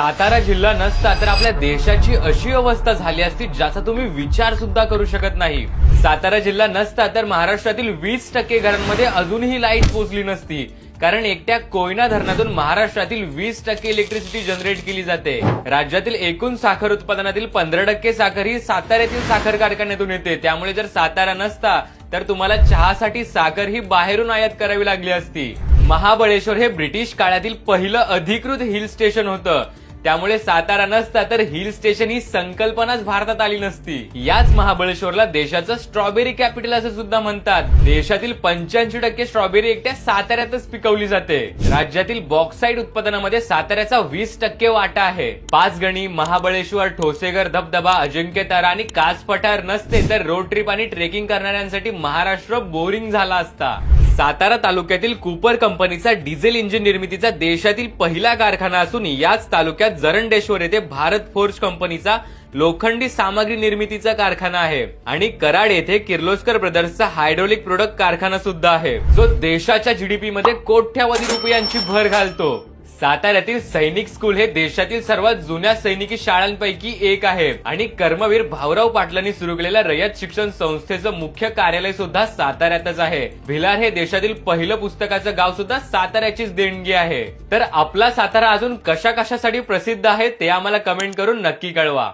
सातारा जिल्हा नसता तर आपल्या देशाची अशी अवस्था झाली असती ज्याचा तुम्ही विचार सुद्धा करू शकत नाही. सातारा जिल्हा नसता तर महाराष्ट्रातील वीस टक्के घरांमध्ये अजूनही लाइट पोहोचली नसती. कारण एकट्या कोयना धरणातून महाराष्ट्रातील वीस टक्के इलेक्ट्रिसिटी जनरेट केली जाते. राज्यातील एकूण साखर उत्पादनातील पंधरा टक्के साखर ही साताऱ्यातील साखर कारखान्यातून येते. त्यामुळे जर सातारा नसता तर तुम्हाला चहासाठी साखर ही बाहेरून आयात करावी लागली असती. महाबळेश्वर हे ब्रिटिश काळातील पहिलं अधिकृत हिल स्टेशन होतं. त्यामुळे सातारा नसता तर हिल स्टेशन ही संकल्पनाच भारतात आली नसती. याच महाबळेश्वरला देशाचं स्ट्रॉबेरी कॅपिटल असं सुद्धा म्हणतात. देशातील पंच्याऐंशी टक्के स्ट्रॉबेरी एकट्या साताऱ्यातच पिकवली जाते. राज्यातील बॉक्साईड उत्पादनामध्ये साताऱ्याचा वीस टक्के वाटा आहे. पाचगणी महाबळेश्वर ठोसेघर धबधबा अजिंक्यतारा आणि कास पठार नसते तर रोड ट्रिप आणि ट्रेकिंग करणाऱ्यांसाठी महाराष्ट्र बोरिंग झाला असता. सातारा तालुक्यातील कुपर कंपनीचा डिझेल इंजिन निर्मितीचा देशातील पहिला कारखाना असून याच तालुक्यात जरंडेश्वर येथे भारत फोर्ज कंपनीचा लोखंडी सामग्री निर्मितीचा कारखाना आहे आणि कराड येथे किर्लोस्कर ब्रदर्सचा हायड्रोलिक प्रोडक्ट कारखाना सुद्धा आहे. जो देशाच्या जीडीपी मध्ये कोट्यावधी रुपयांची भर घालतो. साताऱ्यातील सैनिक स्कूल हे देशातील सर्वात जुन्या सैनिकी शाळांपैकी एक आहे. आणि कर्मवीर भाऊराव पाटलांनी सुरू केलेल्या रयत शिक्षण संस्थेचं मुख्य कार्यालय सुद्धा साताऱ्यातच आहे. भिलार हे देशातील पहिलं पुस्तकाचं गाव सुद्धा साताऱ्याचीच देणगी आहे. तर आपला सातारा अजून कशा कशासाठी प्रसिद्ध आहे ते आम्हाला कमेंट करून नक्की कळवा.